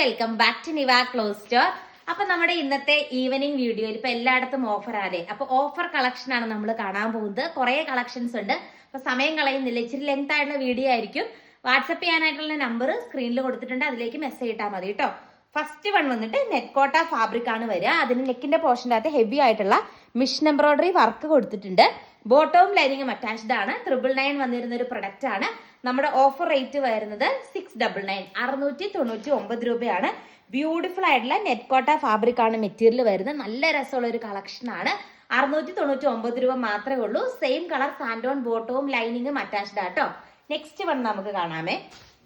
Welcome back to Niva clothes store അപ്പൊ നമ്മുടെ ഇന്നത്തെ ഈവനിങ് വീഡിയോയിൽ ഇപ്പൊ എല്ലായിടത്തും ഓഫർ ആലേ അപ്പൊ ഓഫർ കളക്ഷൻ ആണ് നമ്മൾ കാണാൻ പോകുന്നത്. കുറെ കളക്ഷൻസ് ഉണ്ട്. അപ്പൊ സമയം കളയുന്നില്ല. ഇച്ചിരി ലെങ്ത് ആയിട്ടുള്ള വീഡിയോ ആയിരിക്കും. വാട്സപ്പ് ചെയ്യാനായിട്ടുള്ള നമ്പർ സ്ക്രീനിൽ കൊടുത്തിട്ടുണ്ട്. അതിലേക്ക് മെസ്സേജ് ഇട്ടാൽ മതി കേട്ടോ ഫസ്റ്റ് വൺ വന്നിട്ട് നെറ്റ്കോട്ട ഫാബ്രിക് ആണ് വരിക. അതിന് നെക്കിന്റെ പോർഷന്റെ അകത്ത് ഹെവി ആയിട്ടുള്ള മിഷൻ എംബ്രോയിഡറി വർക്ക് കൊടുത്തിട്ടുണ്ട്. ബോട്ടവും ലൈനിങ്ങും അറ്റാച്ച്ഡ് ആണ്. ട്രിപ്പിൾ നയൻ വന്നിരുന്ന ഒരു പ്രൊഡക്റ്റ് ആണ്. നമ്മുടെ ഓഫർ റേറ്റ് വരുന്നത് സിക്സ് ഡബിൾ നയൻ അറുന്നൂറ്റി തൊണ്ണൂറ്റി ഒമ്പത് രൂപയാണ്. ബ്യൂട്ടിഫുൾ ആയിട്ടുള്ള നെറ്റ് കോട്ട ഫാബ്രിക് ആണ് മെറ്റീരിയൽ വരുന്നത്. നല്ല രസമുള്ള ഒരു കളക്ഷൻ ആണ്. അറുന്നൂറ്റി തൊണ്ണൂറ്റി ഒമ്പത് രൂപ മാത്രമേ ഉള്ളൂ. സെയിം കളർ സാൻഡോൺ ബോട്ടവും ലൈനിങ്ങും അറ്റാച്ച്ഡ് ആട്ടോ നെക്സ്റ്റ് വൺ നമുക്ക് കാണാമേ.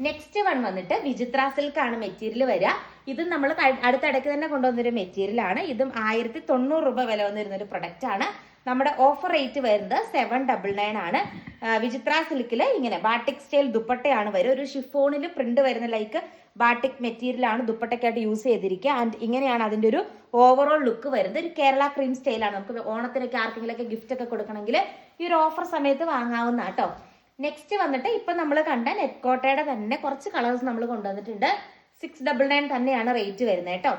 നെക്സ്റ്റ് വൺ വന്നിട്ട് വിചിത്ര സിൽക്ക് ആണ് മെറ്റീരിയൽ വരിക. ഇത് നമ്മൾ അടുത്തിടയ്ക്ക് തന്നെ കൊണ്ടുവന്നൊരു മെറ്റീരിയൽ ആണ്. ഇതും ആയിരത്തി തൊണ്ണൂറ് രൂപ വില വന്നിരുന്ന ഒരു പ്രൊഡക്റ്റ് ആണ്. നമ്മുടെ ഓഫർ റേറ്റ് വരുന്നത് സെവൻ ഡബിൾ നയൻ ആണ്. വിചിത്ര സിൽക്കിൽ ഇങ്ങനെ ബാട്ടിക് സ്റ്റൈൽ ദുപ്പട്ടയാണ് വരും. ഒരു ഷിഫോണിൽ പ്രിന്റ് വരുന്ന ലൈക്ക് ബാട്ടിക് മെറ്റീരിയൽ ആണ് ദുപ്പട്ടയ്ക്കായിട്ട് യൂസ് ചെയ്തിരിക്കുക. ആൻഡ് ഇങ്ങനെയാണ് അതിന്റെ ഒരു ഓവറോൾ ലുക്ക് വരുന്നത്. ഒരു കേരള ക്രീം സ്റ്റൈലാണ് നമുക്ക് ഓണത്തിനൊക്കെ ആർക്കെങ്കിലൊക്കെ ഗിഫ്റ്റ് ഒക്കെ കൊടുക്കണമെങ്കിൽ ഈ ഒരു ഓഫർ സമയത്ത് വാങ്ങാവുന്ന കേട്ടോ നെക്സ്റ്റ് വന്നിട്ട് ഇപ്പൊ നമ്മൾ കണ്ട നെറ്റ്കോട്ടയുടെ തന്നെ കുറച്ച് കളേഴ്സ് നമ്മൾ കൊണ്ടുവന്നിട്ടുണ്ട്. സിക്സ് ഡബിൾ നയൻ തന്നെയാണ് റേറ്റ് വരുന്നത് കേട്ടോ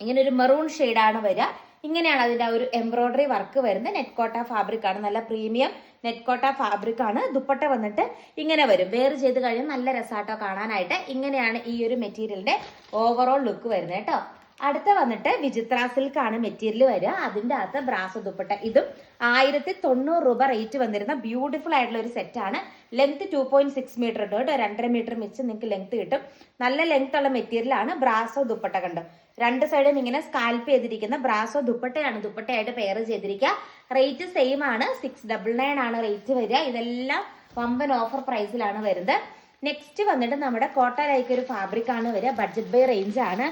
ഇങ്ങനെ ഒരു മെറൂൺ ഷെയ്ഡാണ് വരിക. ഇങ്ങനെയാണ് അതിന്റെ ഒരു എംബ്രോയ്ഡറി വർക്ക് വരുന്നത്. നെറ്റ്കോട്ട ഫാബ്രിക് ആണ്. നല്ല പ്രീമിയം നെറ്റ് കോട്ട ഫാബ്രിക് ആണ്. ദുപ്പട്ട വന്നിട്ട് ഇങ്ങനെ വരും. വേറെ ചെയ്ത് കഴിഞ്ഞാൽ നല്ല രസാട്ടോ കാണാനായിട്ട്. ഇങ്ങനെയാണ് ഈ ഒരു മെറ്റീരിയലിന്റെ ഓവറോൾ ലുക്ക് വരുന്നത് കേട്ടോ. അടുത്ത വന്നിട്ട് വിചിത്ര സിൽക്ക് ആണ് മെറ്റീരിയൽ വരിക. അതിന്റെ അകത്ത് ബ്രാസ് ദുപ്പട്ട. ഇതും ആയിരത്തി തൊണ്ണൂറ് രൂപ റേറ്റ് വന്നിരുന്ന ബ്യൂട്ടിഫുൾ ആയിട്ടുള്ള ഒരു സെറ്റ് ആണ്. Length two point six metre ഉണ്ട് കേട്ടോ. രണ്ടര മീറ്റർ വെച്ച് നിങ്ങൾക്ക് ലെങ്ത് കിട്ടും. നല്ല ലെങ്ത് ഉള്ള മെറ്റീരിയലാണ് ബ്രാസോ ദുപ്പട്ട കണ്ടോ? രണ്ട് സൈഡും ഇങ്ങനെ സ്കാൽപ്പ് ചെയ്തിരിക്കുന്ന ബ്രാസോ ദുപ്പട്ടയാണ്. ദുപ്പട്ടയായിട്ട് പെയർ ചെയ്തിരിക്കുക. റേറ്റ് സെയിം ആണ്. സിക്സ് ഡബിൾ നയൻ ആണ് റേറ്റ് വരിക. ഇതെല്ലാം വമ്പൻ ഓഫർ പ്രൈസിലാണ് വരുന്നത്. നെക്സ്റ്റ് വന്നിട്ട് നമ്മുടെ കോട്ട ലൈക്ക് ഒരു ഫാബ്രിക് ആണ് വരിക. ബഡ്ജറ്റ് ബൈ റേഞ്ച് ആണ്.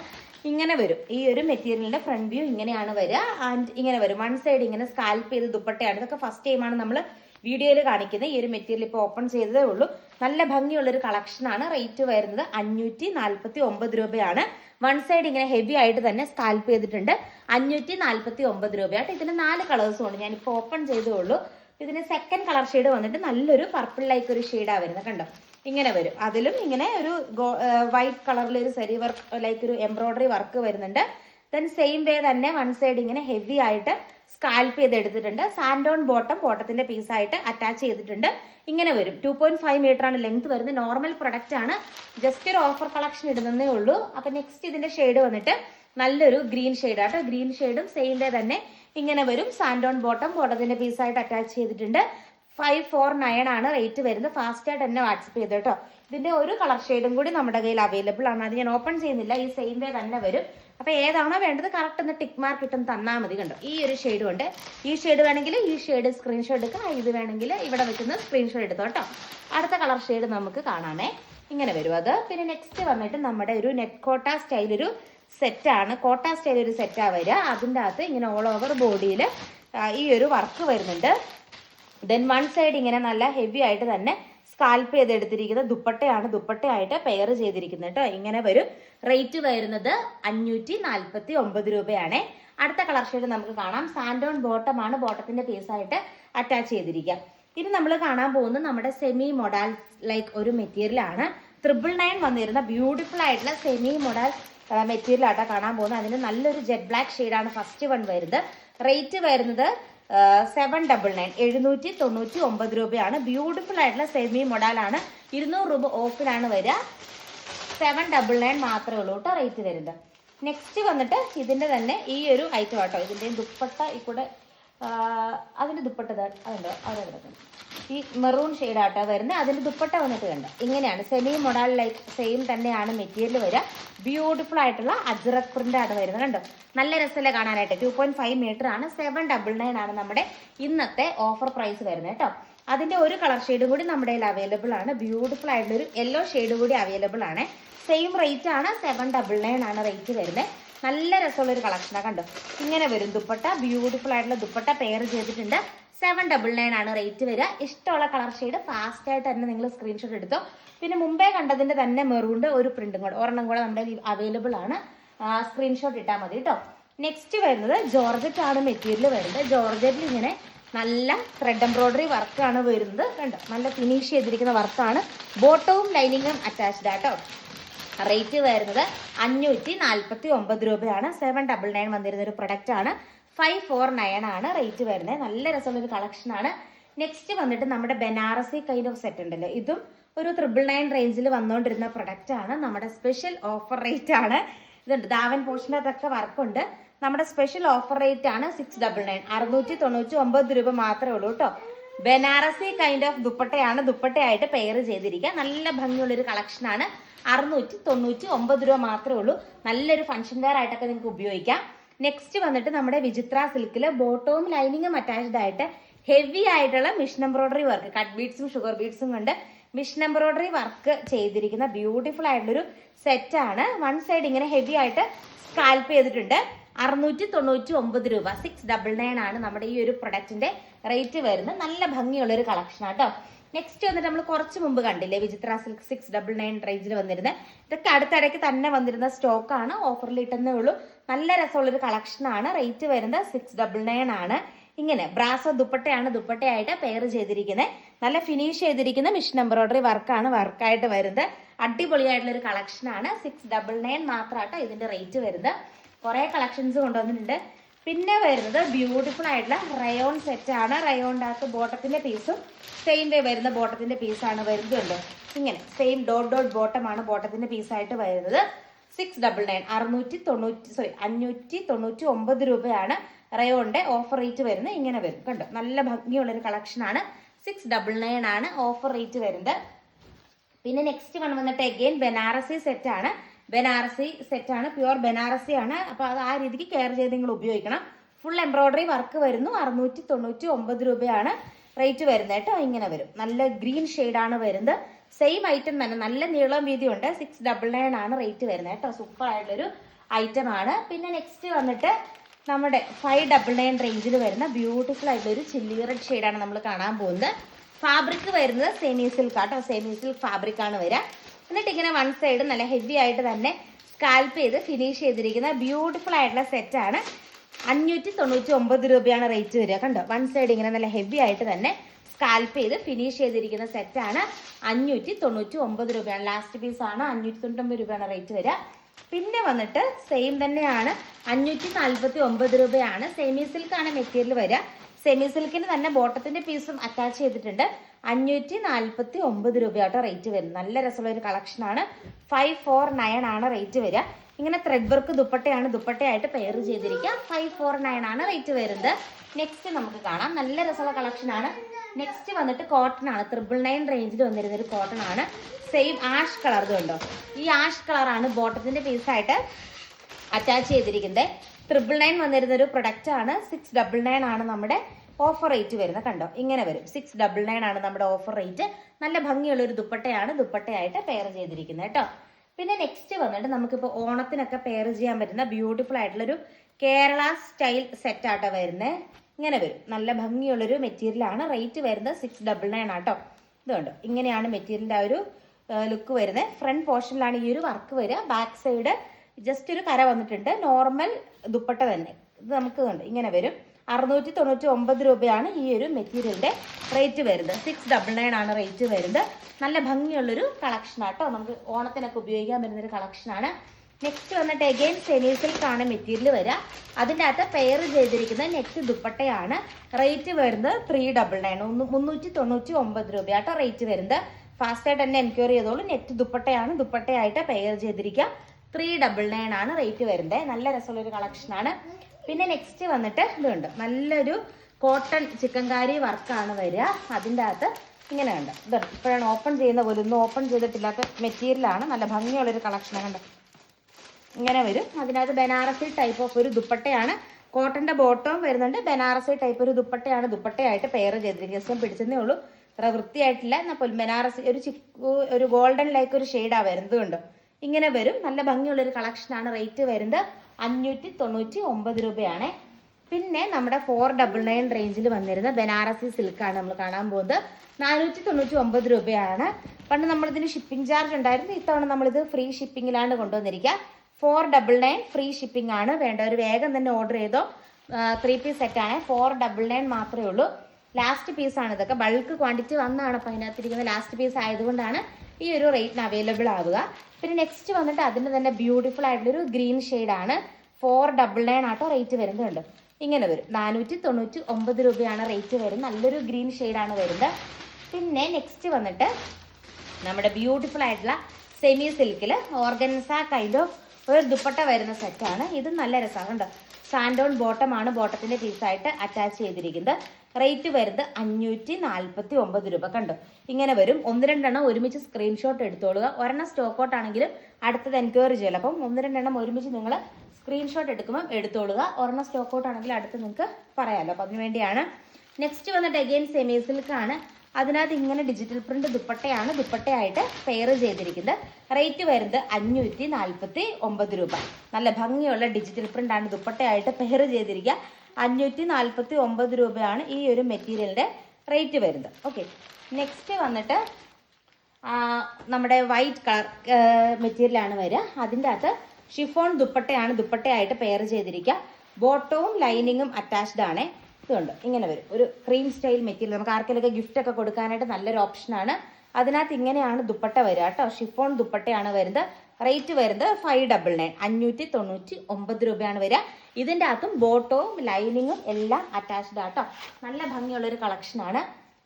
ഇങ്ങനെ വരും. ഈ ഒരു മെറ്റീരിയലിന്റെ ഫ്രണ്ട് വ്യൂ ഇങ്ങനെയാണ് വരിക. ആൻഡ് ഇങ്ങനെ വരും. വൺ സൈഡ് ഇങ്ങനെ സ്കാൽപ്പ് ചെയ്ത് ദുപ്പട്ടയാണ്. ഇതൊക്കെ ഫസ്റ്റ് ടൈമാണ് നമ്മൾ വീഡിയോയിൽ കാണിക്കുന്ന ഈ ഒരു മെറ്റീരിയൽ ഇപ്പോൾ ഓപ്പൺ ചെയ്തതേ ഉള്ളൂ. നല്ല ഭംഗിയുള്ള ഒരു കളക്ഷനാണ് റേറ്റ് വരുന്നത് അഞ്ഞൂറ്റി നാൽപ്പത്തി ഒമ്പത് രൂപയാണ്. വൺ സൈഡ് ഇങ്ങനെ ഹെവി ആയിട്ട് തന്നെ സ്കാൽപ്പ് ചെയ്തിട്ടുണ്ട്. അഞ്ഞൂറ്റി നാൽപ്പത്തി ഒമ്പത് രൂപയായിട്ട് ഇതിന് നാല് കളേഴ്സും ഉണ്ട്. ഞാനിപ്പോൾ ഓപ്പൺ ചെയ്തേ ഉള്ളൂ. ഇതിന് സെക്കൻഡ് കളർ ഷെയ്ഡ് വന്നിട്ട് നല്ലൊരു പർപ്പിൾ ലൈക്ക് ഒരു ഷെയ്ഡാണ് വരുന്നത് കണ്ടോ? ഇങ്ങനെ വരും. അതിലും ഇങ്ങനെ ഒരു വൈറ്റ് കളറിൽ ഒരു സെരി വർക്ക് ലൈക്ക് ഒരു എംബ്രോയിഡറി വർക്ക് വരുന്നുണ്ട്. ദെൻ സെയിം വേ തന്നെ വൺ സൈഡ് ഇങ്ങനെ ഹെവി ആയിട്ട് സ്കാൽപ്പ് ചെയ്ത് എടുത്തിട്ടുണ്ട് സാൻഡോൺ ബോട്ടം ബോട്ടത്തിന്റെ പീസായിട്ട് അറ്റാച്ച് ചെയ്തിട്ടുണ്ട്. ഇങ്ങനെ വരും. ടു പോയിന്റ് ഫൈവ് മീറ്റർ ആണ് ലെങ്ത് വരുന്നത്. നോർമൽ പ്രൊഡക്റ്റ് ആണ്. ജസ്റ്റ് ഒരു ഓഫർ കളക്ഷൻ ഇടുന്നതേ ഉള്ളൂ. അപ്പൊ നെക്സ്റ്റ് ഇതിന്റെ ഷെയ്ഡ് വന്നിട്ട് നല്ലൊരു ഗ്രീൻ ഷെയ്ഡ് ആട്ടോ ഗ്രീൻ ഷെയ്ഡും സെയിം വേ തന്നെ. ഇങ്ങനെ വരും. സാൻഡോൺ ബോട്ടം ബോട്ടത്തിന്റെ പീസായിട്ട് അറ്റാച്ച് ചെയ്തിട്ടുണ്ട്. ഫൈവ് ഫോർ നയൻ ആണ് റേറ്റ് വരുന്നത്. ഫാസ്റ്റ് ആയിട്ട് തന്നെ വാട്സപ്പ് ചെയ്ത് കേട്ടോ. ഇതിന്റെ ഒരു കളർ ഷെയ്ഡും കൂടി നമ്മുടെ കയ്യിൽ അവൈലബിൾ ആണ്. അത് ഞാൻ ഓപ്പൺ ചെയ്യുന്നില്ല. ഈ സെയിം വേ തന്നെ വരും. അപ്പൊ ഏതാണോ വേണ്ടത് കറക്റ്റ് ഒന്ന് ടിക്ക് മാർക്ക് ഇട്ടും തന്നാൽ മതി കണ്ടോ? ഈ ഒരു ഷെയ്ഡ് ഉണ്ട് ഈ ഷെയ്ഡ് വേണമെങ്കിൽ ഈ ഷെയ്ഡ് സ്ക്രീൻഷോട്ട് എടുക്കുക ഇത് വേണമെങ്കിൽ ഇവിടെ വെക്കുന്ന സ്ക്രീൻഷോട്ട് എടുത്തോ കേട്ടോ. അടുത്ത കളർ ഷെയ്ഡ് നമുക്ക് കാണാമേ. ഇങ്ങനെ വരും അത്. പിന്നെ നെക്സ്റ്റ് വന്നിട്ട് നമ്മുടെ ഒരു നെറ്റ് കോട്ട സ്റ്റൈൽ ഒരു സെറ്റ് ആണ്. കോട്ട സ്റ്റൈൽ ഒരു സെറ്റാ വരിക. അതിന്റെ അകത്ത് ഇങ്ങനെ ഓൾ ഓവർ ബോഡിയിൽ ഈ ഒരു വർക്ക് വരുന്നുണ്ട്. ദെൻ വൺ സൈഡ് ഇങ്ങനെ നല്ല ഹെവി ആയിട്ട് തന്നെ സ്കാൽപ്പ് ചെയ്തെടുത്തിരിക്കുന്ന ദുപ്പട്ടയാണ്. ദുപ്പട്ടയായിട്ട് പെയർ ചെയ്തിരിക്കുന്നത് കേട്ടോ. ഇങ്ങനെ വരും. റേറ്റ് വരുന്നത് അഞ്ഞൂറ്റി നാൽപ്പത്തി ഒമ്പത് രൂപയാണ്. അടുത്ത കളർ ഷെയ്ഡ് നമുക്ക് കാണാം. സാൻഡോൺ ബോട്ടം ആണ്. ബോട്ടത്തിന്റെ പീസായിട്ട് അറ്റാച്ച് ചെയ്തിരിക്കുക. ഇനി നമ്മൾ കാണാൻ പോകുന്നത് നമ്മുടെ സെമി മൊഡാൽ ലൈക്ക് ഒരു മെറ്റീരിയൽ ആണ്. ട്രിപ്പിൾ നയൻ വന്നിരുന്ന ബ്യൂട്ടിഫുൾ ആയിട്ടുള്ള സെമി മൊഡാൽ മെറ്റീരിയൽ ആട്ടോ കാണാൻ പോകുന്നത്. അതിന് നല്ലൊരു ജെറ്റ് ബ്ലാക്ക് ഷെയ്ഡാണ് ഫസ്റ്റ് വൺ വരുന്നത്. റേറ്റ് വരുന്നത് സെവൻ ഡബിൾ നയൻ എഴുന്നൂറ്റി തൊണ്ണൂറ്റി ഒമ്പത് രൂപയാണ്. ബ്യൂട്ടിഫുൾ ആയിട്ടുള്ള സെമി മൊഡാലാണ് ഇരുന്നൂറ് രൂപ ഓഫിലാണ് വരിക. സെവൻ ഡബിൾ നയൻ മാത്രമേ ഉള്ളൂ കേട്ടോ റേറ്റ് വരുന്നത്. നെക്സ്റ്റ് വന്നിട്ട് ഇതിന്റെ തന്നെ ഈ ഒരു ഐറ്റം ആട്ടോ. ഇതിന്റെ ദുപ്പട്ട ഈ കൂടെ ആ, അതിന്റെ ദുപ്പട്ട അതുണ്ടോ അവിടെ കിടക്കുന്നു ഈ മെറൂൺ ഷെയ്ഡാട്ടോ വരുന്നത് അതിന്റെ ദുപ്പട്ട വന്നിട്ട് കണ്ട? ഇങ്ങനെയാണ് സെമി മൊഡാൽ ലൈക്ക് സെയിം തന്നെയാണ് മെറ്റീരിയൽ വരിക. ബ്യൂട്ടിഫുൾ ആയിട്ടുള്ള അജ്രക് ആണ് വരുന്നത് കണ്ടോ? നല്ല രസമല്ലേ കാണാനായിട്ട്. ടു പോയിന്റ് ഫൈവ് മീറ്റർ ആണ് സെവൻ ഡബിൾ നയൻ ആണ് നമ്മുടെ ഇന്നത്തെ ഓഫർ പ്രൈസ് വരുന്നത് കേട്ടോ. അതിന്റെ ഒരു കളർ ഷെയ്ഡും കൂടി നമ്മുടെ കയ്യിൽ അവൈലബിൾ ആണ്. ബ്യൂട്ടിഫുൾ ആയിട്ടുള്ള ഒരു യെല്ലോ ഷെയ്ഡ് കൂടി അവൈലബിൾ ആണ്. സെയിം റേറ്റ് ആണ് സെവൻ ഡബിൾ നയൻ ആണ് റേറ്റ് വരുന്നത് നല്ല രസമുള്ള ഒരു കളക്ഷനാണ് കണ്ടോ? ഇങ്ങനെ വരും. ദുപ്പട്ട ബ്യൂട്ടിഫുൾ ആയിട്ടുള്ള ദുപ്പട്ട പെയർ ചെയ്തിട്ടുണ്ട്. സെവൻ ഡബിൾ നയൻ ആണ് റേറ്റ് വരിക. ഇഷ്ടമുള്ള കളർ ഷെയ്ഡ് ഫാസ്റ്റ് ആയിട്ട് തന്നെ നിങ്ങൾ സ്ക്രീൻഷോട്ട് എടുത്തോ. പിന്നെ മുമ്പേ കണ്ടതിന്റെ തന്നെ മെറൂണ്ട് ഒരു പ്രിന്റും കൂടെ ഒരെണ്ണം കൂടെ നമ്മുടെ അവൈലബിൾ ആണ്. സ്ക്രീൻഷോട്ട് ഇട്ടാൽ മതി കേട്ടോ നെക്സ്റ്റ് വരുന്നത് ജോർജറ്റ് ആണ് മെറ്റീരിയൽ വരുന്നത്. ജോർജറ്റിൽ ഇങ്ങനെ നല്ല ത്രെഡ് എംബ്രോയിഡറി വർക്കാണ് വരുന്നത്. കണ്ടോ? നല്ല ഫിനിഷ് ചെയ്തിരിക്കുന്ന വർക്കാണ് ബോട്ടവും ലൈനിങ്ങും അറ്റാച്ച്ഡ് ആട്ടോ റേറ്റ് വരുന്നത് അഞ്ഞൂറ്റി നാൽപ്പത്തി ഒമ്പത് രൂപയാണ്. സെവൻ ഡബിൾ നയൻ വന്നിരുന്ന ഒരു പ്രൊഡക്റ്റ് ആണ്. ഫൈവ് ഫോർ നയൻ ആണ് റേറ്റ് വരുന്നത്. നല്ല രസമുള്ള ഒരു കളക്ഷൻ ആണ്. നെക്സ്റ്റ് വന്നിട്ട് നമ്മുടെ ബനാറസി കൈൻഡ് ഓഫ് സെറ്റ് ഉണ്ടല്ലോ. ഇതും ഒരു ത്രിബിൾ നയൻ റേഞ്ചിൽ വന്നുകൊണ്ടിരുന്ന പ്രൊഡക്റ്റ് ആണ്. നമ്മുടെ സ്പെഷ്യൽ ഓഫർ റേറ്റ് ആണ്. ഇതുണ്ട്. ദാവൻ പോഷനകത്തൊക്കെ വർക്കുണ്ട് നമ്മുടെ സ്പെഷ്യൽ ഓഫർ റേറ്റ് ആണ് സിക്സ് ഡബിൾ നയൻ അറുന്നൂറ്റി തൊണ്ണൂറ്റി ഒമ്പത് രൂപ മാത്രമേ ഉള്ളൂ കേട്ടോ. ബനാറസി കൈൻഡ് ഓഫ് ദുപ്പട്ടയാണ് ദുപ്പട്ടയായിട്ട് പെയർ ചെയ്തിരിക്കുക. നല്ല ഭംഗിയുള്ള ഒരു കളക്ഷൻ ആണ്. അറുന്നൂറ്റി തൊണ്ണൂറ്റി ഒമ്പത് രൂപ മാത്രമേ ഉള്ളൂ. നല്ലൊരു ഫംഗ്ഷൻ വെയർ ആയിട്ടൊക്കെ നിങ്ങൾക്ക് ഉപയോഗിക്കാം. നെക്സ്റ്റ് വന്നിട്ട് നമ്മുടെ വിചിത്ര സിൽക്കിൽ ബോട്ടവും ലൈനിങ്ങും അറ്റാച്ച്ഡ് ആയിട്ട് ഹെവി ആയിട്ടുള്ള മിഷൻ എംബ്രോയിഡറി വർക്ക് കട്ട് ബീഡ്സും ഷുഗർ ബീഡ്സും കൊണ്ട് മിഷൻ എംബ്രോയിഡറി വർക്ക് ചെയ്തിരിക്കുന്ന ബ്യൂട്ടിഫുൾ ആയിട്ടുള്ളൊരു സെറ്റാണ് വൺ സൈഡ് ഇങ്ങനെ ഹെവി ആയിട്ട് സ്കാൽപ്പ് ചെയ്തിട്ടുണ്ട്. അറുന്നൂറ്റി തൊണ്ണൂറ്റി ഒമ്പത് രൂപ. സിക്സ് ഡബിൾ നയൻ ആണ് നമ്മുടെ ഈ ഒരു പ്രൊഡക്റ്റിന്റെ റേറ്റ് വരുന്നത്. നല്ല ഭംഗിയുള്ള ഒരു കളക്ഷൻ ആട്ടോ. നെക്സ്റ്റ് വന്നിട്ട് നമ്മൾ കുറച്ച് മുമ്പ് കണ്ടില്ലേ? വിചിത്ര സിൽക്ക് സിക്സ് ഡബിൾ നയൻ റേഞ്ചിൽ വന്നിരുന്നത് ഇതൊക്കെ അടുത്തിടയ്ക്ക് തന്നെ വന്നിരുന്ന സ്റ്റോക്കാണ് ഓഫറിൽ ഇട്ടെന്നേ ഉള്ളൂ. നല്ല രസമുള്ളൊരു കളക്ഷൻ ആണ്. റേറ്റ് വരുന്നത് സിക്സ് ഡബിൾ നയൻ ആണ്. ഇങ്ങനെ ബ്രാസോ ദുപ്പട്ടയാണ് ദുപ്പട്ടയായിട്ട് പെയർ ചെയ്തിരിക്കുന്നത് നല്ല ഫിനിഷ് ചെയ്തിരിക്കുന്ന മിഷൻ എംബ്രോയിഡറി വർക്കാണ് വർക്കായിട്ട് വരുന്നത്. അടിപൊളിയായിട്ടുള്ള ഒരു കളക്ഷൻ ആണ്. സിക്സ് ഡബിൾ നയൻ മാത്രമാട്ടോ ഇതിന്റെ റേറ്റ് വരുന്നത്. കുറേ കളക്ഷൻസ് കൊണ്ടുവന്നിട്ടുണ്ട്. പിന്നെ വരുന്നത് ബ്യൂട്ടിഫുൾ ആയിട്ടുള്ള റയോൺ സെറ്റ് ആണ്. റയോണിന്റെ അകത്ത് ബോട്ടത്തിന്റെ പീസും സെയിം വേ വരുന്ന ബോട്ടത്തിന്റെ പീസാണ് വരുന്നുണ്ട് ഇങ്ങനെ സെയിം ഡോട്ട് ഡോട്ട് ബോട്ടമാണ് ബോട്ടത്തിന്റെ പീസായിട്ട് വരുന്നത്. സിക്സ് ഡബിൾ നയൻ അറുന്നൂറ്റി തൊണ്ണൂറ്റി സോറി അഞ്ഞൂറ്റി തൊണ്ണൂറ്റി ഒമ്പത് രൂപയാണ് റയോണിന്റെ ഓഫർ റേറ്റ് വരുന്നത്. ഇങ്ങനെ വരും കണ്ടോ? നല്ല ഭംഗിയുള്ളൊരു കളക്ഷനാണ് സിക്സ് ഡബിൾ നയൻ ആണ് ഓഫർ റേറ്റ് വരുന്നത്. പിന്നെ നെക്സ്റ്റ് വൺ വന്നിട്ട് എഗെയിൻ ബനാറസി സെറ്റ് ആണ്. ബനാറസി സെറ്റ് ആണ്. പ്യുവർ ബനാറസി ആണ്. അപ്പോൾ അത് ആ രീതിക്ക് കെയർ ചെയ്ത് നിങ്ങൾ ഉപയോഗിക്കണം. ഫുൾ എംബ്രോയിഡറി വർക്ക് വരുന്നു. അറുന്നൂറ്റി തൊണ്ണൂറ്റി ഒമ്പത് രൂപയാണ് റേറ്റ് വരുന്നത് കേട്ടോ. ഇങ്ങനെ വരും. നല്ല ഗ്രീൻ ആണ് വരുന്നത്. സെയിം ഐറ്റം തന്നെ. നല്ല നീളം വീതിയുണ്ട്. സിക്സ് ഡബിൾ നയൻ ആണ് റേറ്റ് വരുന്നത് കേട്ടോ. സൂപ്പർ ആയിട്ടുള്ളൊരു ഐറ്റം ആണ്. പിന്നെ നെക്സ്റ്റ് വന്നിട്ട് നമ്മുടെ ഫൈവ് ഡബിൾ നയൻ റേഞ്ചിൽ വരുന്ന ബ്യൂട്ടിഫുൾ ആയിട്ടുള്ളൊരു ചില്ലി റെഡ് ഷെയ്ഡാണ് നമ്മൾ കാണാൻ പോകുന്നത്. ഫാബ്രിക് വരുന്നത് സെമി സിൽക്ക് ആട്ടോ സെമി സിൽക്ക് ഫാബ്രിക് ആണ് വരിക. എന്നിട്ട് ഇങ്ങനെ വൺ സൈഡ് നല്ല ഹെവി ആയിട്ട് തന്നെ സ്കാൽപ്പ് ചെയ്ത് ഫിനിഷ് ചെയ്തിരിക്കുന്ന ബ്യൂട്ടിഫുൾ ആയിട്ടുള്ള സെറ്റാണ് അഞ്ഞൂറ്റി തൊണ്ണൂറ്റി ഒമ്പത് രൂപയാണ് റേറ്റ് വരിക. കണ്ടോ? വൺ സൈഡ് ഇങ്ങനെ നല്ല ഹെവി ആയിട്ട് തന്നെ സ്കാൽപ്പ് ചെയ്ത് ഫിനിഷ് ചെയ്തിരിക്കുന്ന സെറ്റാണ് അഞ്ഞൂറ്റി തൊണ്ണൂറ്റി ഒമ്പത് രൂപയാണ്. ലാസ്റ്റ് പീസ് ആണ്. അഞ്ഞൂറ്റി തൊണ്ണൂറ്റൊമ്പത് രൂപയാണ് റേറ്റ് വരിക. പിന്നെ വന്നിട്ട് സെയിം തന്നെയാണ്. അഞ്ഞൂറ്റി നാൽപ്പത്തി ഒമ്പത് രൂപയാണ്. സെമി സിൽക്ക് ആണ് മെറ്റീരിയൽ വരിക. സെമി സിൽക്കിന് തന്നെ ബോട്ടത്തിന്റെ പീസും അറ്റാച്ച് ചെയ്തിട്ടുണ്ട് അഞ്ഞൂറ്റി നാൽപ്പത്തി ഒമ്പത് രൂപയാട്ടോ റേറ്റ് വരും നല്ല രസമുള്ള ഒരു കളക്ഷൻ ആണ്. ഫൈവ് ഫോർ നയൻ ആണ് റേറ്റ് വരിക. ഇങ്ങനെ ത്രെഡ് വർക്ക് ദുപ്പട്ടയാണ് ദുപ്പട്ടയായിട്ട് പെയർ ചെയ്തിരിക്കുക. ഫൈവ് ഫോർ നയൻ ആണ് റേറ്റ് വരുന്നത്. നെക്സ്റ്റ് നമുക്ക് കാണാം. നല്ല രസമുള്ള ആണ്. നെക്സ്റ്റ് വന്നിട്ട് കോട്ടൺ ആണ്. ത്രിബിൾ നയൻ റേഞ്ചിൽ വന്നിരുന്ന ഒരു കോട്ടൺ ആണ്. സെയിം ആഷ് കളർ കണ്ടോ ഈ ആഷ് കളറാണ് ബോട്ടത്തിന്റെ പീസായിട്ട് അറ്റാച്ച് ചെയ്തിരിക്കുന്നത്. ട്രിപ്പിൾ നയൻ വന്നിരുന്ന ഒരു പ്രൊഡക്റ്റ് ആണ്. സിക്സ് ഡബിൾ നയൻ ആണ് നമ്മുടെ ഓഫർ റേറ്റ് വരുന്ന കണ്ടോ? ഇങ്ങനെ വരും. സിക്സ് ഡബിൾ നയൻ ആണ് നമ്മുടെ ഓഫർ റേറ്റ് നല്ല ഭംഗിയുള്ള ഒരു ദുപ്പട്ടയാണ് ദുപ്പട്ടയായിട്ട് പെയർ ചെയ്തിരിക്കുന്നത് കേട്ടോ. പിന്നെ നെക്സ്റ്റ് വന്നിട്ട് നമുക്കിപ്പോൾ ഓണത്തിനൊക്കെ പെയർ ചെയ്യാൻ പറ്റുന്ന ബ്യൂട്ടിഫുൾ ആയിട്ടുള്ള ഒരു കേരള സ്റ്റൈൽ സെറ്റ് ആട്ടോ വരുന്നത് ഇങ്ങനെ വരും. നല്ല ഭംഗിയുള്ളൊരു മെറ്റീരിയൽ ആണ്. റേറ്റ് വരുന്നത് സിക്സ് ഡബിൾ നയൻ ആട്ടോ. ഇതുണ്ട് ഇങ്ങനെയാണ് മെറ്റീരിയലിന്റെ ആ ഒരു ലുക്ക് വരുന്നത് ഫ്രണ്ട് പോർഷനിലാണ് ഈ ഒരു വർക്ക് വരിക. ബാക്ക് സൈഡ് ജസ്റ്റ് ഒരു കര വന്നിട്ടുണ്ട്. നോർമൽ ദുപ്പട്ട തന്നെ. ഇത് നമുക്ക് കണ്ട്? ഇങ്ങനെ വരും. അറുന്നൂറ്റി തൊണ്ണൂറ്റി ഒമ്പത് രൂപയാണ് ഈ ഒരു മെറ്റീരിയലിന്റെ റേറ്റ് വരുന്നത്. സിക്സ് ഡബിൾ നയൻ ആണ് റേറ്റ് വരുന്നത്. നല്ല ഭംഗിയുള്ളൊരു കളക്ഷൻ ആട്ടോ. നമുക്ക് ഓണത്തിനൊക്കെ ഉപയോഗിക്കാൻ പറ്റുന്ന ഒരു കളക്ഷനാണ് നെക്സ്റ്റ് വന്നിട്ട് എഗെയിൻ സെമി സിൽക്ക് ആണ് മെറ്റീരിയൽ വരിക. അതിന്റെ അകത്ത് പെയർ ചെയ്തിരിക്കുന്ന നെറ്റ് ദുപ്പട്ടയാണ് റേറ്റ് വരുന്നത് ത്രീ ഡബിൾ നയൻ മുന്നൂറ്റി തൊണ്ണൂറ്റി ഒമ്പത് രൂപയാട്ടോ റേറ്റ് വരുന്നത്. ഫാസ്റ്റായിട്ട് തന്നെ എൻക്വയറി ചെയ്തോളൂ. നെറ്റ് ദുപ്പട്ടയാണ്. ദുപ്പട്ടയായിട്ട് പെയർ ചെയ്തിരിക്കുക. ത്രീ ഡബിൾ നയൻ ആണ് റേറ്റ് വരുന്നത് നല്ല രസമുള്ളൊരു കളക്ഷനാണ് പിന്നെ നെക്സ്റ്റ് വന്നിട്ട് ഇതുണ്ട്. നല്ലൊരു കോട്ടൺ ചിക്കൻകാരി വർക്കാണ് വരിക. അതിന്റെ അകത്ത് ഇങ്ങനെ ഉണ്ട് ഇത് ഇപ്പോഴാണ് ഓപ്പൺ ചെയ്യുന്ന പോലെ ഒന്നും ഓപ്പൺ ചെയ്തിട്ടില്ലാത്ത മെറ്റീരിയലാണ് നല്ല ഭംഗിയുള്ളൊരു കളക്ഷനാണ് കണ്ടോ? ഇങ്ങനെ വരും. അതിനകത്ത് ബനാറസി ടൈപ്പ് ഓഫ് ഒരു ദുപ്പട്ടയാണ്. കോട്ടന്റെ ബോട്ടവും വരുന്നുണ്ട്. ബനാറസി ടൈപ്പ് ഒരു ദുപ്പട്ടയാണ്. ദുപ്പട്ടയായിട്ട് പെയർ ചെയ്തിരിക്കുന്നത്. ജസ്റ്റ് പിടിച്ചതേ ഉള്ളൂ. അത്ര വൃത്തിയായിട്ടില്ല. എന്നാൽ ബനാറസി ഒരു ഒരു ഗോൾഡൻ ലൈക്ക് ഒരു ഷെയ്ഡാണ് വരുന്നത് കണ്ടോ? ഇങ്ങനെ വരും. നല്ല ഭംഗിയുള്ള ഒരു കളക്ഷനാണ് റേറ്റ് വരുന്നത്. അഞ്ഞൂറ്റി തൊണ്ണൂറ്റി ഒമ്പത് രൂപയാണ്. പിന്നെ നമ്മുടെ ഫോർ ഡബിൾ നയൻ റേഞ്ചിൽ വന്നിരുന്ന ബനാറസി സിൽക്കാണ് നമ്മൾ കാണാൻ പോകുന്നത്. നാനൂറ്റി തൊണ്ണൂറ്റി ഒമ്പത് രൂപയാണ്. പണ്ട് നമ്മളിതിന് ഷിപ്പിംഗ് ചാർജ് ഉണ്ടായിരുന്നു. ഇത്തവണ നമ്മളിത് ഫ്രീ ഷിപ്പിങ്ങിലാണ് കൊണ്ടുവന്നിരിക്കുക. Four double nine free shipping ആണ്. വേണ്ടവർ വേഗം തന്നെ ഓർഡർ ചെയ്തോ. ത്രീ പീസ് സെറ്റാണ് ഫോർ ഡബിൾ നയൻ മാത്രമേ ഉള്ളൂ. ലാസ്റ്റ് പീസ് ആണ് ഇതൊക്കെ. ബൾക്ക് ക്വാണ്ടിറ്റി വന്നാണ് അപ്പോൾ അതിനകത്തിരിക്കുന്ന ലാസ്റ്റ് പീസ് ആയതുകൊണ്ടാണ് ഈ ഒരു റേറ്റിന് അവൈലബിൾ ആവുക. പിന്നെ നെക്സ്റ്റ് വന്നിട്ട് അതിന് തന്നെ ബ്യൂട്ടിഫുൾ ആയിട്ടുള്ളൊരു ഗ്രീൻ ആണ്. ഫോർ ഡബിൾ നയൻ ആട്ടോ റേറ്റ് വരുന്നുണ്ട് ഇങ്ങനെ വരും. നാനൂറ്റി തൊണ്ണൂറ്റി ഒമ്പത് രൂപയാണ് റേറ്റ് വരുന്നത്. നല്ലൊരു ഗ്രീൻ ആണ് വരുന്നത്. പിന്നെ നെക്സ്റ്റ് വന്നിട്ട് നമ്മുടെ ബ്യൂട്ടിഫുൾ ആയിട്ടുള്ള സെമി സിൽക്കിൽ ഓർഗൻസ കൈൻഡ് ഓഫ് ഒരു ദുപ്പട്ട വരുന്ന സെറ്റാണ് ഇത് നല്ല രസമാണ് കണ്ടോ? സാൻഡോൺ ബോട്ടമാണ് ബോട്ടത്തിന്റെ പീസായിട്ട് അറ്റാച്ച് ചെയ്തിരിക്കുന്നത്. റേറ്റ് വരുന്നത് അഞ്ഞൂറ്റി നാൽപ്പത്തി ഒമ്പത് രൂപ കണ്ടു? ഇങ്ങനെ വരും. ഒന്ന് രണ്ടെണ്ണം ഒരുമിച്ച് സ്ക്രീൻഷോട്ട് എടുത്തോളുക. ഒരെണ്ണം സ്റ്റോക്ക് ഔട്ട് ആണെങ്കിലും അടുത്തത് എൻക്വയറി ചെയ്യല. അപ്പം ഒന്ന് രണ്ടെണ്ണം ഒരുമിച്ച് നിങ്ങൾ സ്ക്രീൻഷോട്ട് എടുക്കുമ്പോൾ എടുത്തോളുക. ഒരെണ്ണം സ്റ്റോക്ക് ഔട്ട് ആണെങ്കിൽ അടുത്ത് നിങ്ങൾക്ക് പറയാമല്ലോ അപ്പം അതിനുവേണ്ടിയാണ് നെക്സ്റ്റ് വന്നിട്ട് അഗെയിൻ സെമി സിൽക്കാണ് അതിനകത്ത് ഇങ്ങനെ ഡിജിറ്റൽ പ്രിന്റ് ദുപ്പട്ടയാണ് ദുപ്പട്ടയായിട്ട് പെയർ ചെയ്തിരിക്കുന്നത്. റേറ്റ് വരുന്നത് അഞ്ഞൂറ്റി നാൽപ്പത്തി ഒമ്പത് രൂപ. നല്ല ഭംഗിയുള്ള ഡിജിറ്റൽ പ്രിന്റ് ആണ് ദുപ്പട്ടയായിട്ട് പെയർ ചെയ്തിരിക്കുക. അഞ്ഞൂറ്റി നാൽപ്പത്തി ഒമ്പത് രൂപയാണ് ഈ ഒരു മെറ്റീരിയലിന്റെ റേറ്റ് വരുന്നത്. ഓക്കെ നെക്സ്റ്റ് വന്നിട്ട് നമ്മുടെ വൈറ്റ് കളർ മെറ്റീരിയലാണ് വരിക. അതിന്റെ അകത്ത് ഷിഫോൺ ദുപ്പട്ടയാണ് ദുപ്പട്ടയായിട്ട് പെയർ ചെയ്തിരിക്കുക. ബോട്ടവും ലൈനിങ്ങും അറ്റാച്ച്ഡ് ആണ്. ഇതുണ്ട് ഇങ്ങനെ വരും. ഒരു ക്രീം സ്റ്റൈൽ മെറ്റീരിയൽ നമുക്ക് ആർക്കെങ്കിലും ഗിഫ്റ്റ് ഒക്കെ കൊടുക്കാനായിട്ട് നല്ലൊരു ഓപ്ഷനാണ് അതിനകത്ത് ഇങ്ങനെയാണ് ദുപ്പട്ട വരിക കേട്ടോ. ഷിഫോൺ ദുപ്പട്ടയാണ് വരുന്നത്. റേറ്റ് വരുന്നത് ഫൈവ് ഡബിൾ നയൻ അഞ്ഞൂറ്റി തൊണ്ണൂറ്റി ഒമ്പത് രൂപയാണ് വരിക. ഇതിന്റെ അകത്തും ബോട്ടവും ലൈനിങ്ങും എല്ലാം അറ്റാച്ച്ഡ് ആട്ടോ നല്ല ഭംഗിയുള്ളൊരു കളക്ഷനാണ്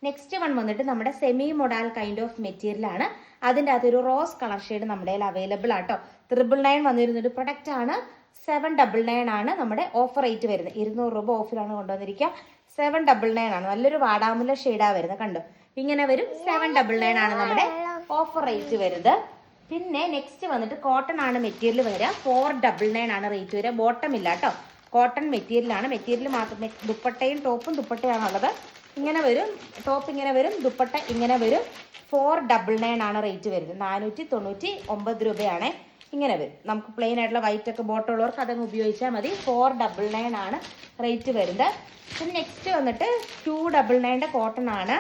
നെക്സ്റ്റ് വൺ വന്നിട്ട് നമ്മുടെ semi modal kind of material ആണ്. അതിന്റെ അകത്തൊരു റോസ് കളർ ഷെയ്ഡ് നമ്മുടെ കയ്യിൽ അവൈലബിൾ ആട്ടോ ട്രിപ്പിൾ നയൻ വന്നിരുന്നൊരു പ്രൊഡക്റ്റ് ആണ്. സെവൻ ഡബിൾ നയൻ ആണ് നമ്മുടെ ഓഫർ റേറ്റ് വരുന്നത്. ഇരുന്നൂറ് രൂപ ഓഫിലാണ് കൊണ്ടുവന്നിരിക്കുക. സെവൻ ഡബിൾ നയൻ ആണ്. നല്ലൊരു വാടാമുല്ല ഷെയ്ഡാ വരുന്നത്. കണ്ടോ? ഇങ്ങനെ വരും. സെവൻ ഡബിൾ നയൻ ആണ് നമ്മുടെ ഓഫർ റേറ്റ് വരുന്നത്. പിന്നെ നെക്സ്റ്റ് വന്നിട്ട് കോട്ടൺ ആണ് മെറ്റീരിയൽ വരിക. ഫോർ ഡബിൾ നയൻ ആണ് റേറ്റ് വരിക. ബോട്ടം ഇല്ല കേട്ടോ. കോട്ടൺ മെറ്റീരിയലാണ് മെറ്റീരിയൽ മാത്രം ദുപ്പട്ടയും ടോപ്പും ദുപ്പട്ടയാണുള്ളത്. ഇങ്ങനെ വരും. ടോപ്പ് ഇങ്ങനെ വരും. ദുപ്പട്ട ഇങ്ങനെ വരും. ഫോർ ഡബിൾ നയൻ ആണ് റേറ്റ് വരുന്നത്. നാനൂറ്റി തൊണ്ണൂറ്റി ഒമ്പത് രൂപയാണ്. ഇങ്ങനെ വരും. നമുക്ക് പ്ലെയിൻ ആയിട്ടുള്ള വൈറ്റ് ഒക്കെ ബോട്ടം ഉള്ളവർക്ക് അതങ്ങ് ഉപയോഗിച്ചാൽ മതി. ഫോർ ഡബിൾ നയൻ ആണ് റേറ്റ് വരുന്നത്. പിന്നെ നെക്സ്റ്റ് വന്നിട്ട് ടു ഡബിൾ നയന്റെ കോട്ടൺ ആണ്.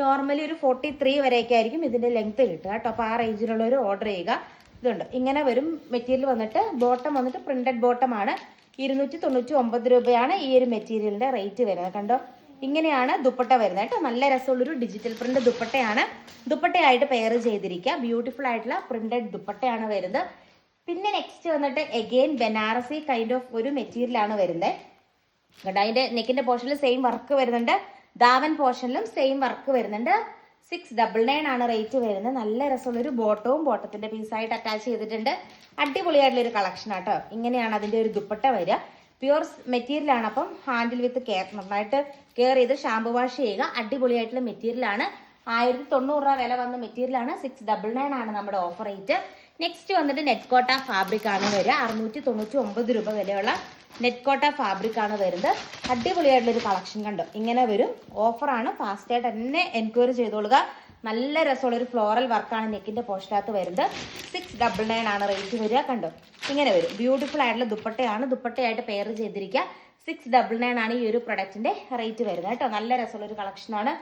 നോർമലി ഒരു ഫോർട്ടി ത്രീ വരെയൊക്കെ ആയിരിക്കും ഇതിന്റെ ലെങ്ത് കിട്ടുക കേട്ടോ. അപ്പോൾ ആ റേഞ്ചിലുള്ളവർ ഓർഡർ ചെയ്യുക. ഇതുണ്ട്. ഇങ്ങനെ വരും മെറ്റീരിയൽ വന്നിട്ട് ബോട്ടം വന്നിട്ട് പ്രിന്റഡ് ബോട്ടം ആണ്. ഇരുന്നൂറ്റി തൊണ്ണൂറ്റി ഒമ്പത് രൂപയാണ് ഈ ഒരു മെറ്റീരിയലിന്റെ റേറ്റ് വരുന്നത്. കണ്ടോ? ഇങ്ങനെയാണ് ദുപ്പട്ട വരുന്നത് കേട്ടോ. നല്ല രസമുള്ളൊരു ഡിജിറ്റൽ പ്രിന്റ് ദുപ്പട്ടയാണ്. ദുപ്പട്ടയായിട്ട് പെയർ ചെയ്തിരിക്കുക. ബ്യൂട്ടിഫുൾ ആയിട്ടുള്ള പ്രിന്റഡ് ദുപ്പട്ടയാണ് വരുന്നത്. പിന്നെ നെക്സ്റ്റ് വന്നിട്ട് എഗെയിൻ ബനാറസി കൈൻഡ് ഓഫ് ഒരു മെറ്റീരിയലാണ് വരുന്നത് കേട്ടോ അതിന്റെ നെക്കിന്റെ പോർഷനിൽ സെയിം വർക്ക് വരുന്നുണ്ട്. ദാവൻ പോർഷനിലും സെയിം വർക്ക് വരുന്നുണ്ട്. സിക്സ് ഡബിൾ നയൻ ആണ് റേറ്റ് വരുന്നത്. നല്ല രസമുള്ള ഒരു ബോട്ടവും ബോട്ടത്തിന്റെ പീസായിട്ട് അറ്റാച്ച് ചെയ്തിട്ടുണ്ട്. അടിപൊളിയായിട്ടുള്ള ഒരു കളക്ഷൻ ആട്ടോ. ഇങ്ങനെയാണ് അതിന്റെ ഒരു ദുപ്പട്ട വരിക. പ്യുവർ മെറ്റീരിയൽ ആണ്. അപ്പം ഹാൻഡിൽ വിത്ത് കെയർ നന്നായിട്ട് കെയർ ചെയ്ത് ഷാമ്പു വാഷ് ചെയ്യുക. അടിപൊളിയായിട്ടുള്ള മെറ്റീരിയൽ ആണ്. ആയിരത്തി തൊണ്ണൂറ് രൂപ വില വന്ന മെറ്റീരിയൽ ആണ്. സിക്സ് ഡബിൾ നയൻ ആണ് നമ്മുടെ ഓഫർ റേറ്റ് നെക്സ്റ്റ് വന്നിട്ട് നെറ്റ് കോട്ട ഫാബ്രിക് ആണ് വരിക. അറുന്നൂറ്റി തൊണ്ണൂറ്റി ഒമ്പത് രൂപ വിലയുള്ള നെറ്റ് കോട്ട ഫാബ്രിക് ആണ് വരുന്നത്. അടിപൊളിയായിട്ടുള്ള ഒരു കളക്ഷൻ കണ്ടോ? ഇങ്ങനെ വരും. ഓഫറാണ് ഫാസ്റ്റായിട്ട് തന്നെ എൻക്വയറി ചെയ്തോളുക. നല്ല രസമുള്ള ഒരു ഫ്ലോറൽ വർക്കാണ് നെക്കിന്റെ പോസ്റ്റിനകത്ത് വരുന്നത്. സിക്സ് ഡബിൾ നയൻ ആണ് റേറ്റ് വരിക കണ്ടോ? ഇങ്ങനെ വരും. ബ്യൂട്ടിഫുൾ ആയിട്ടുള്ള ദുപ്പട്ടയാണ്. ദുപ്പട്ടയായിട്ട് പെയർ ചെയ്തിരിക്കുക. സിക്സ് ഡബിൾ നയൻ ആണ് ഈ ഒരു പ്രൊഡക്റ്റിന്റെ റേറ്റ് വരുന്നത് കേട്ടോ. നല്ല രസമുള്ള ഒരു കളക്ഷനാണ്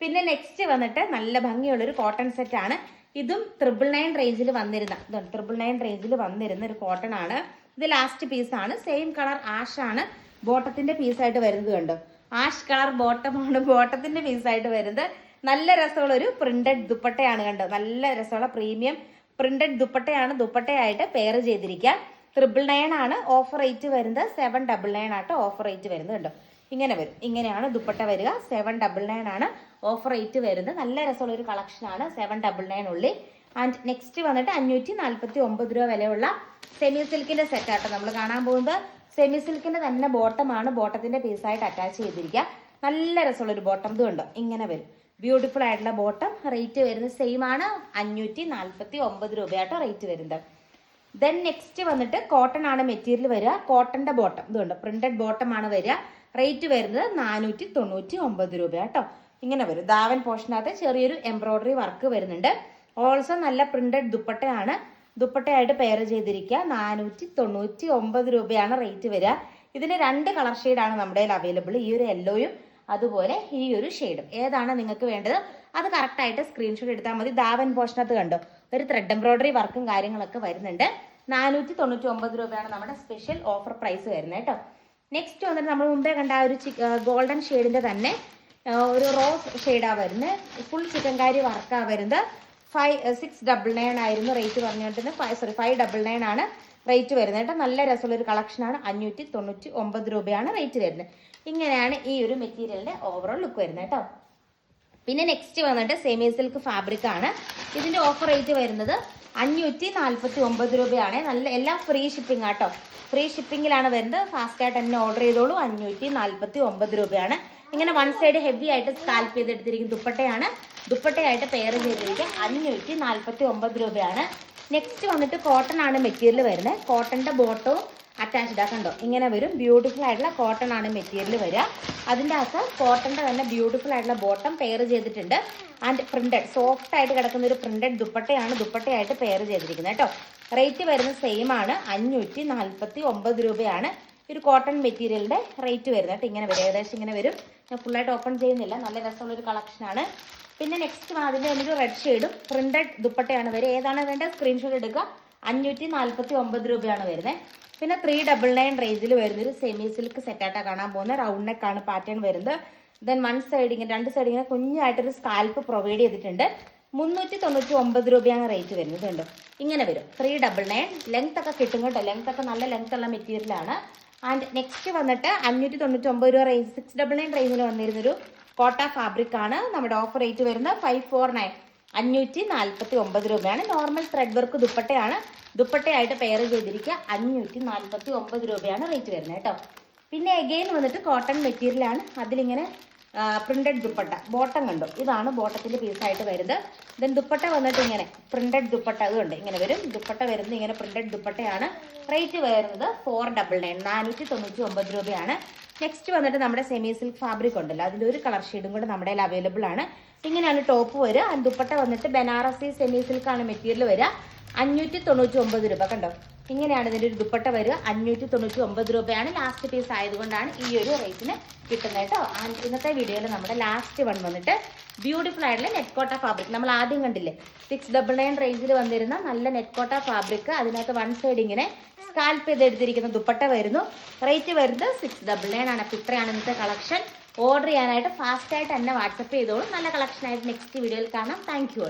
പിന്നെ നെക്സ്റ്റ് വന്നിട്ട് നല്ല ഭംഗിയുള്ളൊരു കോട്ടൺ സെറ്റ് ആണ്. ഇതും ട്രിപ്പിൾ നയൻ റേഞ്ചിൽ വന്നിരുന്ന ഇതുണ്ട് ട്രിപ്പിൾ നയൻ റേഞ്ചിൽ വന്നിരുന്ന ഒരു കോട്ടൺ ആണ്. ഇത് ലാസ്റ്റ് പീസ് ആണ്. സെയിം കളർ ആഷ് ആണ്. ബോട്ടത്തിന്റെ പീസ് ആയിട്ട് വരുന്നത് കണ്ടോ? ആഷ് കളർ ബോട്ടമാണ് ബോട്ടത്തിന്റെ പീസ് ആയിട്ട് വരുന്നത്. നല്ല രസമുള്ള ഒരു പ്രിന്റഡ് ദുപ്പട്ടയാണ് കണ്ടോ? നല്ല രസമുള്ള പ്രീമിയം പ്രിന്റഡ് ദുപ്പട്ടയാണ്. ദുപ്പട്ടയായിട്ട് പെയർ ചെയ്തിരിക്കുക. ട്രിപ്പിൾ നയൻ ആണ്. ഓഫർ റേറ്റ് വരുന്നത് സെവൻ ഡബിൾ നയൻ ആട്ടോ ഓഫർ റേറ്റ് വരുന്നത് കണ്ടോ? ഇങ്ങനെ വരും. ഇങ്ങനെയാണ് ദുപ്പട്ട വരിക. സെവൻ ഡബിൾ നയൻ ആണ് ഓഫർ റേറ്റ് വരുന്നത്. നല്ല രസമുള്ള ഒരു കളക്ഷൻ ആണ് സെവൻ ഡബിൾ നയൻ ഉള്ളി. ആൻഡ് നെക്സ്റ്റ് വന്നിട്ട് അഞ്ഞൂറ്റി നാൽപ്പത്തി ഒമ്പത് രൂപ വിലയുള്ള സെമി സിൽക്കിന്റെ സെറ്റ് ആട്ടോ നമ്മൾ കാണാൻ പോകുന്നത്. സെമി സിൽക്കിന്റെ തന്നെ ബോട്ടമാണ് ബോട്ടത്തിന്റെ പീസായിട്ട് അറ്റാച്ച് ചെയ്തിരിക്കുക. നല്ല രസമുള്ള ഒരു ബോട്ടം ഇതും ഉണ്ടോ ഇങ്ങനെ വരും. ബ്യൂട്ടിഫുൾ ആയിട്ടുള്ള ബോട്ടം റേറ്റ് വരുന്നത് സെയിം ആണ്. അഞ്ഞൂറ്റി നാൽപ്പത്തി ഒമ്പത് രൂപയാട്ടോ റേറ്റ് വരുന്നത്. ദെൻ നെക്സ്റ്റ് വന്നിട്ട് കോട്ടൺ ആണ് മെറ്റീരിയൽ വരിക. കോട്ടന്റെ ബോട്ടം ഇതുണ്ട് പ്രിന്റഡ് ബോട്ടം ആണ് വരിക. റേറ്റ് വരുന്നത് നാനൂറ്റി തൊണ്ണൂറ്റി ഒമ്പത് രൂപ കേട്ടോ ഇങ്ങനെ വരും. ദാവൻ പോർഷനകത്ത് ചെറിയൊരു എംബ്രോയ്ഡറി വർക്ക് വരുന്നുണ്ട്. ഓൾസോ നല്ല പ്രിന്റഡ് ദുപ്പട്ടയാണ്. ദുപ്പട്ടയായിട്ട് പെയർ ചെയ്തിരിക്കുക. നാനൂറ്റി തൊണ്ണൂറ്റി ഒമ്പത് രൂപയാണ് റേറ്റ് വരിക. ഇതിന് രണ്ട് കളർ ഷെയ്ഡാണ് നമ്മുടെ കയ്യിൽ അവൈലബിൾ ഈ ഒരു യെല്ലോയും അതുപോലെ ഈ ഒരു ഷെയ്ഡും ഏതാണ് നിങ്ങൾക്ക് വേണ്ടത്? അത് കറക്റ്റായിട്ട് സ്ക്രീൻഷോട്ട് എടുത്താൽ മതി. ദാവൻ പോർഷനകത്ത് കണ്ടോ? ഒരു ത്രെഡ് എംബ്രോയ്ഡറി വർക്കും കാര്യങ്ങളൊക്കെ വരുന്നുണ്ട്. നാനൂറ്റി തൊണ്ണൂറ്റി ഒമ്പത് രൂപയാണ് നമ്മുടെ സ്പെഷ്യൽ ഓഫർ പ്രൈസ് വരുന്നത് കേട്ടോ. നെക്സ്റ്റ് വന്നിട്ട് നമ്മൾ മുമ്പേ കണ്ട ആ ഒരു ഗോൾഡൻ ഷെയ്ഡിന്റെ തന്നെ ഒരു റോസ് ഷെയ്ഡാ വരുന്നത് ഫുൾ ചിക്കൻ കാരി വർക്കാ വരുന്നത്. ഫൈവ് സിക്സ് ഡബിൾ നയൻ ആയിരുന്നു റേറ്റ് പറഞ്ഞുകൊണ്ടിരുന്നത് five sorry five double nine ആണ് റേറ്റ് വരുന്നത് കേട്ടോ. നല്ല രസമുള്ള ഒരു കളക്ഷനാണ് അഞ്ഞൂറ്റി തൊണ്ണൂറ്റി ഒമ്പത് രൂപയാണ് റേറ്റ് വരുന്നത് ഇങ്ങനെയാണ് ഈ ഒരു മെറ്റീരിയലിന്റെ ഓവറോൾ ലുക്ക് വരുന്നത് കേട്ടോ. പിന്നെ നെക്സ്റ്റ് വന്നിട്ട് സെമി സിൽക്ക് ഫാബ്രിക് ആണ്. ഇതിന്റെ ഓഫർ റേറ്റ് വരുന്നത് അഞ്ഞൂറ്റി നാൽപ്പത്തി ഒമ്പത് രൂപയാണ്. നല്ല എല്ലാം ഫ്രീ ഷിപ്പിംഗ് ആട്ടോ. ഫ്രീ ഷിപ്പിങ്ങിലാണ് വരുന്നത്. ഫാസ്റ്റായിട്ട് തന്നെ ഓർഡർ ചെയ്തോളൂ. അഞ്ഞൂറ്റി നാൽപ്പത്തി ഒമ്പത് രൂപയാണ്. ഇങ്ങനെ വൺ സൈഡ് ഹെവി ആയിട്ട് സ്കാൽപ്പ് ചെയ്തെടുത്തിരിക്കും ദുപ്പട്ടയാണ്. ദുപ്പട്ടയായിട്ട് പെയർ ചെയ്തിരിക്കുക അഞ്ഞൂറ്റി നാൽപ്പത്തി ഒമ്പത് രൂപയാണ്. നെക്സ്റ്റ് വന്നിട്ട് കോട്ടൺ ആണ് മെറ്റീരിയൽ വരുന്നത്. കോട്ടന്റെ ബോട്ടവും അറ്റാച്ച്ഡ് കണ്ടോ ഇങ്ങനെ വരും. ബ്യൂട്ടിഫുൾ ആയിട്ടുള്ള കോട്ടൺ ആണ് മെറ്റീരിയൽ വരിക അതിന്റെ അകത്ത് കോട്ടന്റെ തന്നെ ബ്യൂട്ടിഫുൾ ആയിട്ടുള്ള ബോട്ടം പെയർ ചെയ്തിട്ടുണ്ട്. ആൻഡ് പ്രിന്റഡ് സോഫ്റ്റ് ആയിട്ട് കിടക്കുന്ന ഒരു പ്രിന്റഡ് ദുപ്പട്ടയാണ് ദുപ്പട്ടയായിട്ട് പെയർ ചെയ്തിരിക്കുന്നത് കേട്ടോ. റേറ്റ് വരുന്നത് സെയിം ആണ്. അഞ്ഞൂറ്റി നാൽപ്പത്തി ഒമ്പത് രൂപയാണ് ഒരു കോട്ടൺ മെറ്റീരിയലിന്റെ റേറ്റ് വരുന്നത് കേട്ടോ. ഇങ്ങനെ വരും. ഏകദേശം ഇങ്ങനെ വരും. ഞാൻ ഫുള്ളായിട്ട് ഓപ്പൺ ചെയ്യുന്നില്ല. നല്ല രസമുള്ളൊരു കളക്ഷനാണ് പിന്നെ നെക്സ്റ്റ് അതിന്റെ ഒരു റെഡ് ഷെയ്ഡും പ്രിന്റഡ് ദുപ്പട്ടയാണ് വരിക. ഏതാണ് വേണ്ടത്? സ്ക്രീൻഷോട്ട് എടുക്കുക അഞ്ഞൂറ്റി നാൽപ്പത്തി ഒമ്പത് രൂപയാണ് വരുന്നത്. പിന്നെ ത്രീ ഡബിൾ നയൻ റേഞ്ചിൽ വരുന്നൊരു സെമി സിൽക്ക് സെറ്റായിട്ടാണ് കാണാൻ പോകുന്നത് റൗണ്ട് നെക്കാണ് പാറ്റേൺ വരുന്നത്. ദെൻ വൺ സൈഡ് രണ്ട് സൈഡ് കുഞ്ഞായിട്ടൊരു സ്കാൽപ്പ് പ്രൊവൈഡ് ചെയ്തിട്ടുണ്ട്. മുന്നൂറ്റി തൊണ്ണൂറ്റി ഒമ്പത് രൂപയാണ് റേറ്റ് വരുന്നത് കണ്ടോ? ഇങ്ങനെ വരും. ത്രീ ഡബിൾ നയൻ ലെങ്ത് ഒക്കെ കിട്ടും കേട്ടോ. ലെങ്ത് ഒക്കെ നല്ല ലെങ്ത് ഉള്ള മെറ്റീരിയലാണ് ആൻഡ് നെക്സ്റ്റ് വന്നിട്ട് അഞ്ഞൂറ്റി തൊണ്ണൂറ്റി ഒമ്പത് രൂപ റേഞ്ച് സിക്സ് ഡബിൾ നയൻ റേഞ്ചിൽ വന്നിരുന്നൊരു കോട്ട ഫാബ്രിക് ആണ് നമ്മുടെ ഓഫർ റേറ്റ് വരുന്നത്. ഫൈവ് ഫോർ നയൻ അഞ്ഞൂറ്റി നാൽപ്പത്തി ഒമ്പത് രൂപയാണ്. നോർമൽ ത്രെഡ് വർക്ക് ദുപ്പട്ടയാണ്. ദുപ്പട്ടയായിട്ട് പെയർ ചെയ്തിരിക്കുക. അഞ്ഞൂറ്റി നാൽപ്പത്തി ഒമ്പത് രൂപയാണ് റേറ്റ് വരുന്നത് കേട്ടോ. പിന്നെ എഗെയിൻ വന്നിട്ട് കോട്ടൺ മെറ്റീരിയൽ ആണ്. അതിലിങ്ങനെ പ്രിന്റഡ് ദുപ്പട്ട. ബോട്ടം കണ്ടു? ഇതാണ് ബോട്ടത്തിന്റെ പീസായിട്ട് വരുന്നത്. ദെൻ ദുപ്പട്ട വന്നിട്ട് ഇങ്ങനെ പ്രിന്റഡ് ദുപ്പട്ട അതുകൊണ്ട് ഇങ്ങനെ വരും. ദുപ്പട്ട വരുന്നത് ഇങ്ങനെ പ്രിന്റഡ് ദുപ്പട്ടയാണ്. റേറ്റ് വരുന്നത് ഫോർ ഡബിൾ നയൻ നാനൂറ്റി തൊണ്ണൂറ്റി ഒമ്പത് രൂപയാണ്. നെക്സ്റ്റ് വന്നിട്ട് നമ്മുടെ സെമി സിൽക്ക് ഫാബ്രിക് ഉണ്ടല്ലോ. അതിന്റെ ഒരു കളർ ഷെയ്ഡും കൂടെ നമ്മുടെ അവൈലബിൾ ആണ്. ഇങ്ങനെയാണ് ടോപ്പ് വരിക. ദുപ്പട്ട വന്നിട്ട് ബനാറസി സെമി സിൽക്കാണ് മെറ്റീരിയൽ വരിക. അഞ്ഞൂറ്റി തൊണ്ണൂറ്റി ഒമ്പത് രൂപ കണ്ടോ? ഇങ്ങനെയാണ് ഇതിന്റെ ഒരു ദുപ്പട്ട വരിക. അഞ്ഞൂറ്റി തൊണ്ണൂറ്റി ഒമ്പത് രൂപയാണ് ലാസ്റ്റ് പീസ് ആയതുകൊണ്ടാണ് ഈ ഒരു റേറ്റിന് കിട്ടുന്നത് കേട്ടോ. ഇന്നത്തെ വീഡിയോയിൽ നമ്മുടെ ലാസ്റ്റ് വൺ വന്നിട്ട് ബ്യൂട്ടിഫുൾ ആയിട്ടുള്ള നെറ്റ് കോട്ട ഫാബ്രിക് നമ്മൾ ആദ്യം കണ്ടില്ലേ? സിക്സ് ഡബിൾ നയൻ റേഞ്ചിൽ വന്നിരുന്ന നല്ല നെറ്റ് കോട്ട ഫാബ്രിക് അതിനകത്ത് വൺ സൈഡ് ഇങ്ങനെ സ്കാൽപ്പ് ചെയ്തെടുത്തിരിക്കുന്ന ദുപ്പട്ട വരുന്നു. റേറ്റ് വരുന്നത് സിക്സ് ഡബിൾ നയൻ ആണ്. അപ്പോൾ ഇത്രയാണ് ഇന്നത്തെ കളക്ഷൻ ഓർഡർ ചെയ്യാനായിട്ട് ഫാസ്റ്റായിട്ട് തന്നെ വാട്സപ്പ് ചെയ്തോളൂ. നല്ല കളക്ഷനായിട്ട് നെക്സ്റ്റ് വീഡിയോയിൽ കാണാം. Thank you